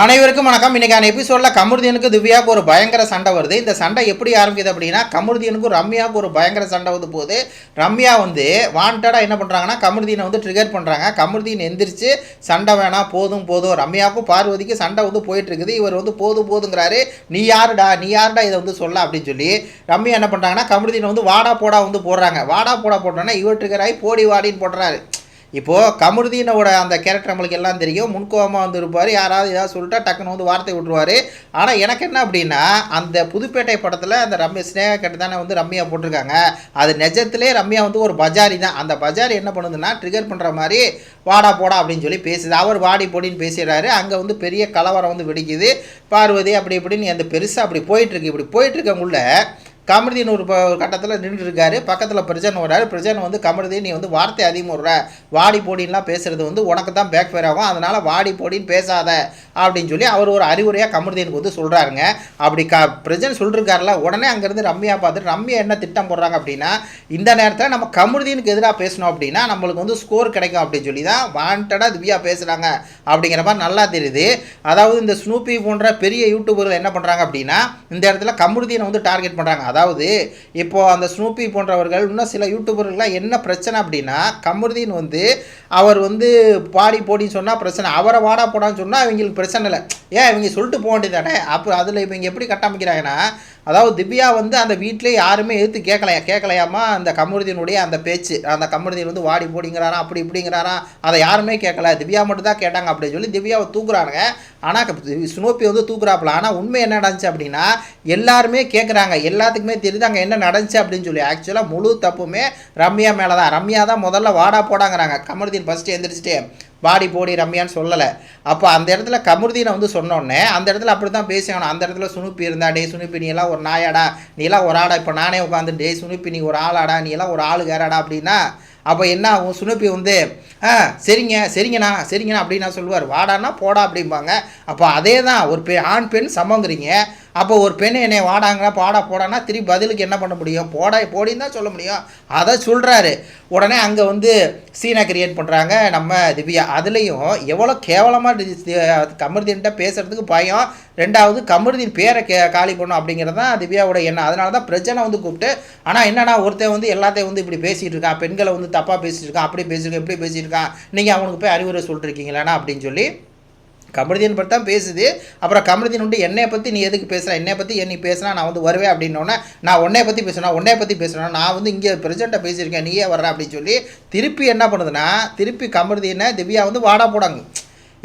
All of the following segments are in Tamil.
அனைவருக்கும் வணக்கம். இன்றைக்கான எபிசோடில் கமருதீனுக்கு திவ்யாவுக்கு ஒரு பயங்கர சண்டை வருது. இந்த சண்டை எப்படி ஆரம்பிக்குது அப்படின்னா கமருதீனுக்கும் ரம்யாவுக்கு ஒரு பயங்கர சண்டை வந்து போது ரம்யா வந்து வாண்டடாக என்ன பண்ணுறாங்கன்னா கமருதீனை வந்து ட்ரிகர் பண்ணுறாங்க கமருதீன் எந்திரிச்சு சண்டை வேணாம் போதும் போதும். ரம்யாவுக்கும் பார்வதிக்கு சண்டை வந்து போயிட்டுருக்குது. இவர் வந்து போதும் போதுங்கிறாரு. நீ யாருடா நீ யாருடா இதை வந்து சொல்ல அப்படின்னு சொல்லி ரம்யா என்ன பண்ணுறாங்கன்னா கமருதீனை வந்து வாடா போடா வந்து போடுறாங்க. வாடா போடா போட்டோன்னா இவர் ட்ரிகர் ஆகி போடி வாடின்னு போடுறாரு இப்போது கமருதீனோட அந்த கேரக்டர் நம்மளுக்கு எல்லாம் தெரியும். முன்கோபமாக வந்து இருப்பார் யாராவது ஏதாவது சொல்லிட்டா டக்குன்னு வந்து வார்த்தை விட்டுருவார். ஆனால் எனக்கு என்ன அப்படின்னா அந்த புதுப்பேட்டை படத்தில் அந்த ரம்யா ஸ்னேகா கட்டு தானே வந்து ரம்யா போட்டிருக்காங்க. அது நிஜத்திலே ரம்யா வந்து ஒரு பஜாரி தான். அந்த பஜாரி என்ன பண்ணுதுன்னா ட்ரிகர் பண்ணுற மாதிரி வாடா போடா அப்படின்னு சொல்லி பேசுது. அவர் வாடி போடின்னு பேசிடுறாரு. அங்கே வந்து பெரிய கலவரம் வந்து வெடிக்குது. பார்வதி அப்படி இப்படின்னு அந்த பெருசாக அப்படி போயிட்டுருக்கு இப்படி போயிட்டுருக்கங்குள்ள கமருதீன் ஒரு ஒரு கட்டத்தில் நின்றுட்டு பக்கத்தில் பிரஜன் வர்றாரு பிரஜன் வந்து கமருதீன் நீ வந்து வார்த்தை அதிகமாக விடுற வாடி போடின்லாம் பேசுறது வந்து உனக்கு தான் பேக் ஃபேர் ஆகும். அதனால் வாடி போடின்னு பேசாத. அப்படின்னு சொல்லி அவர் ஒரு அறிவுரையாக கமருதீனுக்கு வந்து சொல்கிறாருங்க அப்படி க பிரஜன் சொல்லிருக்காருல உடனே அங்கேருந்து ரம்யா பார்த்துட்டு ரம்யா என்ன திட்டம் போடுறாங்க அப்படின்னா இந்த நேரத்தில் நம்ம கமருதீனுக்கு எதிராக பேசணும் அப்படின்னா நம்மளுக்கு வந்து ஸ்கோர் கிடைக்கும். அப்படின்னு சொல்லி தான் வாண்டடாக திவ்யா பேசுகிறாங்க அப்படிங்கிற மாதிரி நல்லா தெரியுது. அதாவது இந்த ஸ்னூப்பி போன்ற பெரிய யூடியூபர்கள் என்ன பண்ணுறாங்க அப்படின்னா இந்த இடத்துல கமருதீனை வந்து டார்கெட் பண்ணுறாங்க அதாவது இப்போ அந்த ஸ்னூப்பி போன்றவர்கள் இன்னும் சில யூடியூபர்கள்லாம் என்ன பிரச்சனை அப்படின்னா கமருதீன் வந்து அவர் வந்து பாடி போடின்னு சொன்னால் பிரச்சனை அவரை வாடா போடான்னு சொன்னால் அவங்களுக்கு பிரச்சனை இல்லை. ஏன் இவங்க சொல்லிட்டு போக வேண்டியதானே அப்போ அதில் இவங்க எப்படி கட்டமைக்கிறாங்கன்னா அதாவது திவ்யா வந்து அந்த வீட்டிலே யாருமே எதிர்த்து கேட்கலையா கேட்கலையாமா அந்த கமருதீனுடைய அந்த பேச்சு அந்த கமருதீன் வந்து வாடி போடிங்கிறாரா அப்படி இப்படிங்கிறாராம் அதை யாருமே கேட்கல திவ்யா மட்டும் தான் கேட்டாங்க அப்படின்னு சொல்லி திவ்யாவை தூக்குறானுங்க. ஆனால் ஸ்னோப்பி வந்து தூக்குறாப்புல. ஆனால் உண்மை என்ன நடந்துச்சு அப்படின்னா எல்லாருமே கேட்குறாங்க எல்லாத்துக்குமே தெரியுது அங்கே என்ன நடந்துச்சு அப்படின்னு சொல்லி. ஆக்சுவலாக முழு தப்புமே ரம்யா மேலே தான் ரம்யா தான் முதல்ல வாடா போடாங்கிறாங்க. கமருதீன் ஃபஸ்ட்டு எந்திரிச்சிட்டு வாடி போடி ரம்யான்னு சொல்லலை. அப்போ அந்த இடத்துல கமுருதீனை வந்து சொன்னோடனே அந்த இடத்துல அப்படி தான் பேசியாகணும். அந்த இடத்துல சுனுப்பி இருந்தா டே சுனுப்பி நீ எல்லாம் ஒரு நாயாடா. நீ எல்லாம் ஒரு ஆடா. இப்போ நானே உட்காந்து டே சுனுப்பி நீ ஒரு ஆளாடா. நீ எல்லாம் ஒரு ஆளு கேராடா அப்படின்னா அப்போ என்ன ஆகும்? சுனுப்பி வந்து ஆ சரிங்க சரிங்கண்ணா சரிங்கண்ணா அப்படின்னு நான் சொல்லுவார். வாடான்னா போடா அப்படிம்பாங்க. அப்போ அதே தான் ஒரு பெ ஆண் பெண் சமங்கிறீங்க அப்போ ஒரு பெண் என்னை வாடாங்கன்னா பாடா போடான்னா திருப்பி பதிலுக்கு என்ன பண்ண முடியும்? போடா போடின்னு தான் சொல்ல முடியும். அதை சொல்கிறாரு உடனே அங்கே வந்து சீனை கிரியேட் பண்ணுறாங்க நம்ம திவ்யா. அதுலேயும் எவ்வளோ கேவலமாக கமருதீன்கிட்ட பேசுகிறதுக்கு பயம். ரெண்டாவது கமருதீன் பேரை கே காலி பண்ணும் அப்படிங்கிறது தான் திவ்யாவோட எண்ணம். அதனால தான் பிரச்சனை வந்து கூப்பிட்டு ஆனால் என்னடா ஒருத்தன் வந்து எல்லாத்தையும் வந்து இப்படி பேசிகிட்டு இருக்கான் பெண்களை வந்து தப்பாக பேசிட்டு இருக்கான் அப்படி பேசியிருக்கான் இப்படி பேசியிருக்கான் நீங்கள் அவனுக்கு போய் அறிவுரை சொல்லிருக்கீங்களாண்ணா அப்படின்னு சொல்லி கமருதீன் பற்றி தான் பேசுது. அப்புறம் கமருதீன் வந்து என்னை பற்றி நீ எதுக்கு பேசுகிற என்னை பற்றி நீ பேசுனா நான் வந்து வருவேன்? அப்படின்னோடனே நான் உன்னை பற்றி பேசுனா உன்னை பற்றி பேசுகிறேன் நான் வந்து இங்கே பிரசிடண்ட்டாக பேசியிருக்கேன். நீயே வர்ற அப்படின்னு சொல்லி திருப்பி என்ன பண்ணுதுன்னா திருப்பி கமருதீனை திவ்யா வந்து வாடா போடாங்க.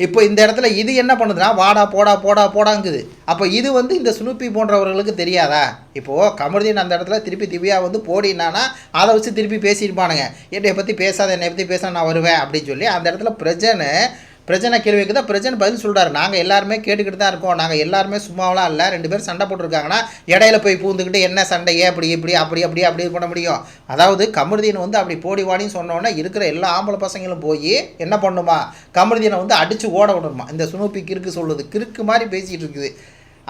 இப்போ இந்த இடத்துல இது என்ன பண்ணுதுன்னா வாடா போடா போடா போடாங்குது. அப்போ இது வந்து இந்த சுனுப்பி போன்றவர்களுக்கு தெரியாதா? இப்போது கமருதீன் அந்த இடத்துல திருப்பி திவ்யா வந்து போடினானா அதை வச்சு திருப்பி பேசியிருப்பானுங்க. என்னை பற்றி பேசாத என்னை பற்றி பேச நான் வருவேன் அப்படின்னு சொல்லி அந்த இடத்துல பிரஜனை பிரச்சனை கேள்விக்கு தான் பிரச்சனை பதில் சொல்கிறாரு நாங்கள் எல்லாருமே கேட்டுக்கிட்டு தான் இருக்கோம். நாங்கள் எல்லாருமே சும்மாவெலாம் இல்லை. ரெண்டு பேரும் சண்டை போட்டிருக்காங்கன்னா இடையில போய் பூந்துக்கிட்டு என்ன சண்டை? ஏன் அப்படி இப்படி அப்படி அப்படி அப்படி பண்ண முடியும்? அதாவது கமருதீன் வந்து அப்படி போடி வாடின்னு சொன்னோன்னே இருக்கிற எல்லா ஆம்பளை பசங்களும் போய் என்ன பண்ணுமா? கமருதீனை வந்து அடித்து ஓட விடணுமா? இந்த சுனூப்பி கிறுக்கு சொல்லுது. கிறுக்கு மாதிரி பேசிகிட்டு இருக்குது.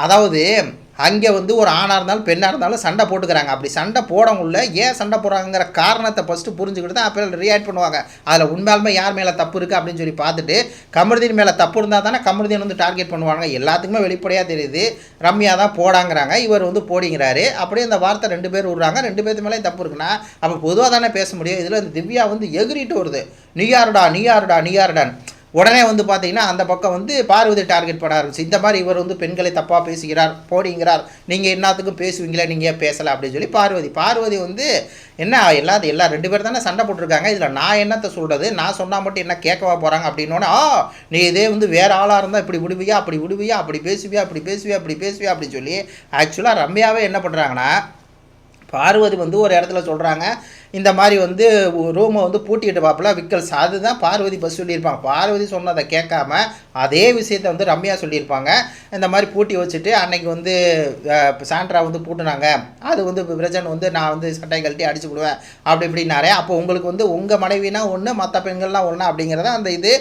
அதாவது அங்கே வந்து ஒரு ஆணாக இருந்தாலும் பெண்ணாக இருந்தாலும் சண்டை போட்டுக்கிறாங்க. அப்படி சண்டை போடவுள்ள ஏன் சண்டை போடுறாங்கிற காரணத்தை ஃபஸ்ட்டு புரிஞ்சுக்கிட்டு தான் அப்போ ரியாக்ட் பண்ணுவாங்க. அதில் உண்மையாலுமே யார் மேலே தப்பு இருக்குது அப்படின்னு சொல்லி பார்த்துட்டு கமருதீன் மேலே தப்பு இருந்தால் தானே கமருதீன் வந்து டார்கெட் பண்ணுவாங்க. எல்லாத்துக்குமே வெளிப்படையாக தெரியுது. ரம்யா தான் போடாங்கிறாங்க. இவர் வந்து போடிங்கிறாரு. அப்படியே அந்த வார்த்தை ரெண்டு பேர் விடுறாங்க. ரெண்டு பேர்த்து மேலே தப்பு இருக்குன்னா அப்போ பொதுவாக தானே பேச முடியும். இதில் திவ்யா வந்து எகிரிட்டு வருது. நீ யாருடா? நீ யாருடா? நீ யாருடான்னு. உடனே வந்து பார்த்தீங்கன்னா அந்த பக்கம் வந்து பார்வதி டார்கெட் பண்ண ஆரம்பிச்சு இந்த மாதிரி இவர் வந்து பெண்களை தப்பாக பேசுகிறார் போடிங்கிறார். நீங்கள் எல்லாத்துக்கும் பேசுவீங்களா நீங்கள் ஏன் பேசலை அப்படின்னு சொல்லி பார்வதி. பார்வதி வந்து என்ன எல்லா எல்லா ரெண்டு பேர் தானே சண்டை போட்டிருக்காங்க. இதில் நான் என்னத்தை சொல்கிறது நான் சொன்னால் மட்டும் என்ன கேட்கவா போகிறாங்க அப்படின்னோடனே ஆ நீ இதே வந்து வேறு ஆளாக இருந்தால் இப்படி விடுவியா அப்படி விடுவியா அப்படி பேசுவியா அப்படி பேசுவியா அப்படி பேசுவியா அப்படின்னு சொல்லி ஆக்சுவலாக ரம்யாவே என்ன பண்ணுறாங்கன்னா பார்வதி வந்து ஒரு இடத்துல சொல்கிறாங்க இந்த மாதிரி வந்து ரூமை வந்து பூட்டிட்டு பார்ப்பல விக்கல்ஸ். அதுதான் பார்வதி பஸ் சொல்லியிருப்பாங்க பார்வதி சொன்னதை கேட்காம அதே விஷயத்தை வந்து ரம்யா சொல்லியிருப்பாங்க. இந்த மாதிரி பூட்டி வச்சுட்டு அன்னைக்கு வந்து சாண்ட்ரா வந்து பூட்டினாங்க. அது வந்து பிரஜன் வந்து நான் வந்து சட்டை கழட்டி அடிச்சு விடுவேன் அப்படி இப்படின்னாரே. அப்போ உங்களுக்கு வந்து உங்கள் மனைவினா ஒன்று மற்ற பெண்கள்லாம் ஒன்று அப்படிங்கிறத அந்த இது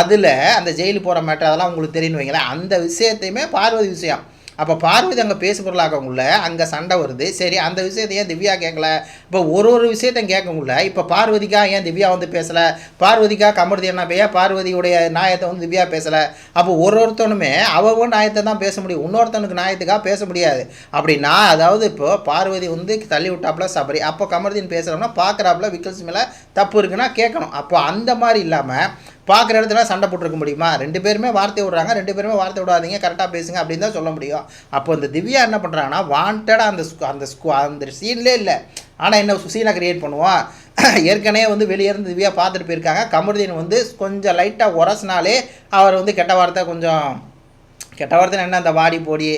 அதில் அந்த ஜெயிலு போகிற மேட்டர் அதெல்லாம் உங்களுக்கு தெரியும் வைங்களேன். அந்த விஷயத்தையுமே பார்வதி விஷயம். அப்போ பார்வதி அங்கே பேசு பொருளாக்கக்குள்ள அங்கே சண்டை வருது. சரி அந்த விஷயத்தை ஏன் திவ்யா கேட்கல இப்போ ஒரு ஒரு விஷயத்தையும் கேட்கக்குள்ள இப்போ பார்வதிக்கா ஏன் திவ்யா வந்து பேசலை? பார்வதிக்கா கமருதி என்ன ஏன் பார்வதியுடைய நாயத்தை வந்து திவ்யா பேசலை. அப்போ ஒரு ஒருத்தனுமே அவங்க நாயத்தை தான் பேச முடியும். இன்னொருத்தனுக்கு நாயத்துக்காக பேச முடியாது. அப்படின்னா அதாவது இப்போ பார்வதி வந்து தள்ளி விட்டாப்புல சபரி. அப்போ கமருதின்னு பேசுகிறோம்னா பார்க்குறாப்புல விக்கல்ஸ் மேலே தப்பு இருக்குன்னா கேட்கணும். அப்போ அந்த மாதிரி இல்லாமல் பார்க்குற இடத்துல சண்டை போட்டிருக்க முடியுமா? ரெண்டு பேருமே வார்த்தை விடுறாங்க ரெண்டு பேருமே வார்த்தை விடாதீங்க கரெக்டாக பேசுங்க அப்படின்னு தான் சொல்ல முடியும். அப்போ அந்த திவ்யா என்ன பண்ணுறாங்கன்னா வாண்டடாக அந்த ஸ்கூ அந்த ஸ்கூ அந்த சீன்லேயே இல்லை. ஆனால் என்ன சீனை கிரியேட் பண்ணுவோம் ஏற்கனவே வந்து வெளியே இருந்து திவ்யா பார்த்துட்டு போயிருக்காங்க. கமருதீன் வந்து கொஞ்சம் லைட்டாக உரசினாலே அவர் வந்து கெட்ட வார்த்தை கொஞ்சம் கெட்ட வார்த்தை என்ன அந்த வாடி போடி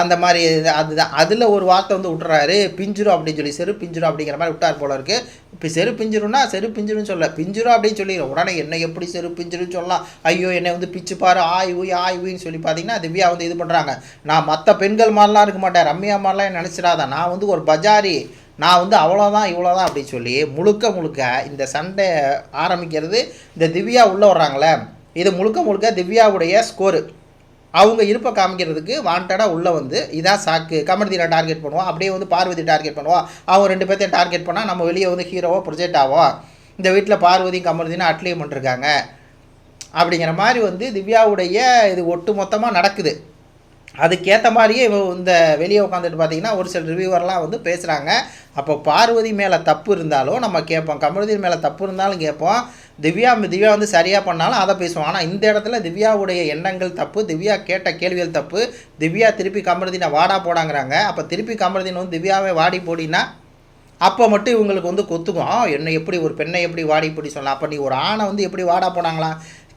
அந்த மாதிரி அதுதான். அதில் ஒரு வார்த்தை வந்து விட்டுறாரு பிஞ்சிரும் அப்படின்னு சொல்லி செரு பிஞ்சிரும் அப்படிங்கிற மாதிரி விட்டார் போல இருக்கு. இப்போ செரு பிஞ்சிரும்னா செரு பிஞ்சிரும்னு சொல்ல பிஞ்சிரும் அப்படின்னு சொல்லி உடனே என்ன எப்படி செரு பிஞ்சிரும்னு சொல்லலாம். ஐயோ என்னை வந்து பிச்சு பாரு ஆய் ஊய் ஆய் ஊயின்னு சொல்லி பார்த்தீங்கன்னா திவ்யா வந்து இது பண்ணுறாங்க நான் மற்ற பெண்கள் மாதிரிலாம் இருக்க மாட்டேன். ரம்யா மாதிரிலாம் நினச்சிடாதான் நான் வந்து ஒரு பஜாரி. நான் வந்து அவ்வளோதான் இவ்வளோதான் அப்படின்னு சொல்லி முழுக்க முழுக்க இந்த சண்டை ஆரம்பிக்கிறது இந்த திவ்யா உள்ளே வர்றாங்களே இது முழுக்க முழுக்க திவ்யாவுடைய ஸ்கோரு அவங்க இருப்பை காமிக்கிறதுக்கு வாண்டடாக உள்ளே வந்து இதான் சாக்கு கமர்தீனை டார்கெட் பண்ணுவோம் அப்படியே வந்து பார்வதி டார்கெட் பண்ணுவோம் அவங்க ரெண்டு பேர்த்தையும் டார்கெட் பண்ணால் நம்ம வெளியே வந்து ஹீரோவோ ப்ரொஜெக்ட் ஆகும் இந்த வீட்டில் பார்வதியும் கமர்தீனும் அட்லியும் பண்ணிருக்காங்க. அப்படிங்கிற மாதிரி வந்து திவ்யாவுடைய இது ஒட்டு மொத்தமாக நடக்குது. அதுக்கேற்ற மாதிரியே இந்த வெளியே உட்காந்துட்டு பார்த்தீங்கன்னா ஒரு சில ரிவ்யூவர்லாம் வந்து பேசுகிறாங்க அப்போ பார்வதி மேலே தப்பு இருந்தாலும் நம்ம கேட்போம். கமருதீன் மேலே தப்பு இருந்தாலும் கேட்போம். திவ்யா திவ்யா வந்து சரியாக பண்ணாலும் அதை பேசுவோம் ஆனால் இந்த இடத்துல திவ்யாவுடைய எண்ணங்கள் தப்பு திவ்யா கேட்ட கேள்விகள் தப்பு. திவ்யா திருப்பி கமருதீனை வாடா போடாங்கிறாங்க. அப்போ திருப்பி கமருதீன் வந்து திவ்யாவை வாடி போடினா அப்போ மட்டும் இவங்களுக்கு வந்து கொத்துக்கும். என்னை எப்படி ஒரு பெண்ணை எப்படி வாடி இப்படி சொல்லலாம் அப்போ நீ ஒரு ஆணை வந்து எப்படி வாடா போனாங்களா?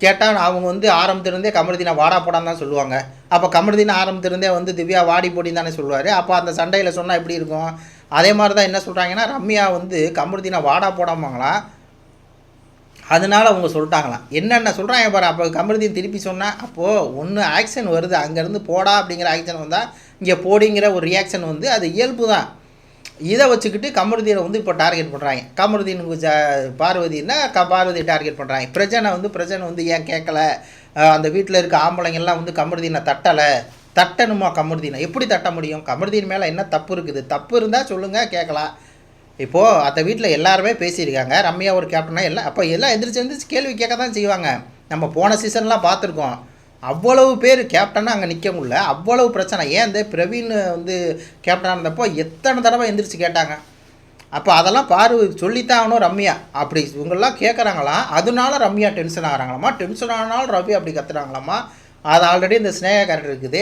கேட்டால் அவங்க வந்து ஆரம்பத்திலிருந்தே கமருதீனை வாடா போடான்னு தான் சொல்லுவாங்க. அப்போ கமருதீன் ஆரம்பத்திலிருந்தே வந்து திவ்யா வாடி போடின்னு தானே சொல்லுவார். அப்போ அந்த சண்டையில் சொன்னால் எப்படி இருக்கும்? அதே மாதிரி தான் என்ன சொல்கிறாங்கன்னா ரம்யா வந்து கமருதீனை வாடா போடாமாங்களாம் அதனால அவங்க சொல்லிட்டாங்களாம். என்னென்ன சொல்கிறாங்க பாரு அப்போ கமருதீன் திருப்பி சொன்னால் அப்போது ஒன்று ஆக்ஷன் வருது அங்கேருந்து போடா அப்படிங்கிற ஆக்ஷன் வந்தால் இங்கே போடிங்கிற ஒரு ரியாக்ஷன் வந்து அது இயல்பு தான். இதை வச்சுக்கிட்டு கமருதீனை வந்து இப்போ டார்கெட் பண்ணுறாங்க கமருதீனுக்கு பார்வதினா க பார்வதி டார்கெட் பண்ணுறாங்க பிரஜனை வந்து பிரஜனை வந்து ஏன் கேட்கல? அந்த வீட்டில் இருக்க ஆம்பளைங்கள்லாம் வந்து கமருதீனை தட்டலை. தட்டணுமா கமருதீனை எப்படி தட்ட முடியும்? கமருதீன் மேலே என்ன தப்பு இருக்குது? தப்பு இருந்தால் சொல்லுங்கள் கேட்கலாம். இப்போது அந்த வீட்டில் எல்லாருமே பேசியிருக்காங்க. ரம்யா ஒரு கேப்டனாக எல்லாம் அப்போ எல்லாம் எந்திரிச்சு எந்திரிச்சு கேள்வி கேட்க தான் செய்வாங்க. நம்ம போன சீசன்லாம் பார்த்துருக்கோம். அவ்வளவு பேர் கேப்டனாக அங்கே நிற்க முடியல. அவ்வளவு பிரச்சனை. ஏன் இந்த பிரவீன் வந்து கேப்டனாக இருந்தப்போ எத்தனை தடவை எந்திரிச்சு கேட்டாங்க. அப்போ அதெல்லாம் பாரு சொல்லித்தான் ஆகணும் ரம்யா. அப்படி இவங்கெல்லாம் கேட்குறாங்களாம் அதனால ரம்யா டென்ஷன் ஆகிறாங்களாமா டென்ஷன் ஆனாலும் ரவி அப்படி கத்துறாங்களாமா அது ஆல்ரெடி இந்த ஸ்னேகா கேரக்டர் இருக்குது.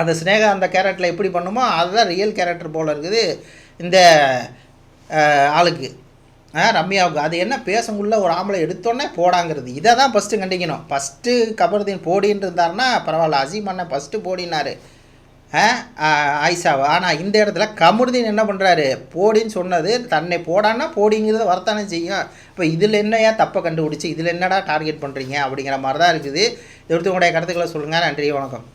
அந்த ஸ்னேகா அந்த கேரக்டரில் எப்படி பண்ணுமோ அதுதான் ரியல் கேரக்டர் போல் இருக்குது. இந்த ஆளுக்கு. ஆ, ரம்யாவுக்கு. அது என்ன பேசங்குள்ள ஒரு ஆம்பளை எடுத்தோடனே போடாங்கிறது. இதை தான் ஃபஸ்ட்டு கண்டிக்கணும். ஃபஸ்ட்டு கபருதீன் போடின்னு இருந்தாருன்னா பரவாயில்ல அசீம் அண்ணன் ஃபஸ்ட்டு போடினாரு ஆயிஷாவை. ஆனால் இந்த இடத்துல கமருதீன் என்ன பண்ணுறாரு போடின்னு சொன்னது தன்னை போடான்னா போடிங்கிறத வரத்தானே செய்யும். இப்போ இதில் என்னையா தப்பை கண்டுபிடிச்சி இதில் என்னடா டார்கெட் பண்ணுறீங்க அப்படிங்கிற மாதிரி தான் இருக்குது ஒருத்தவங்களுடைய கருத்துக்களை சொல்லுங்கள் நன்றி வணக்கம்.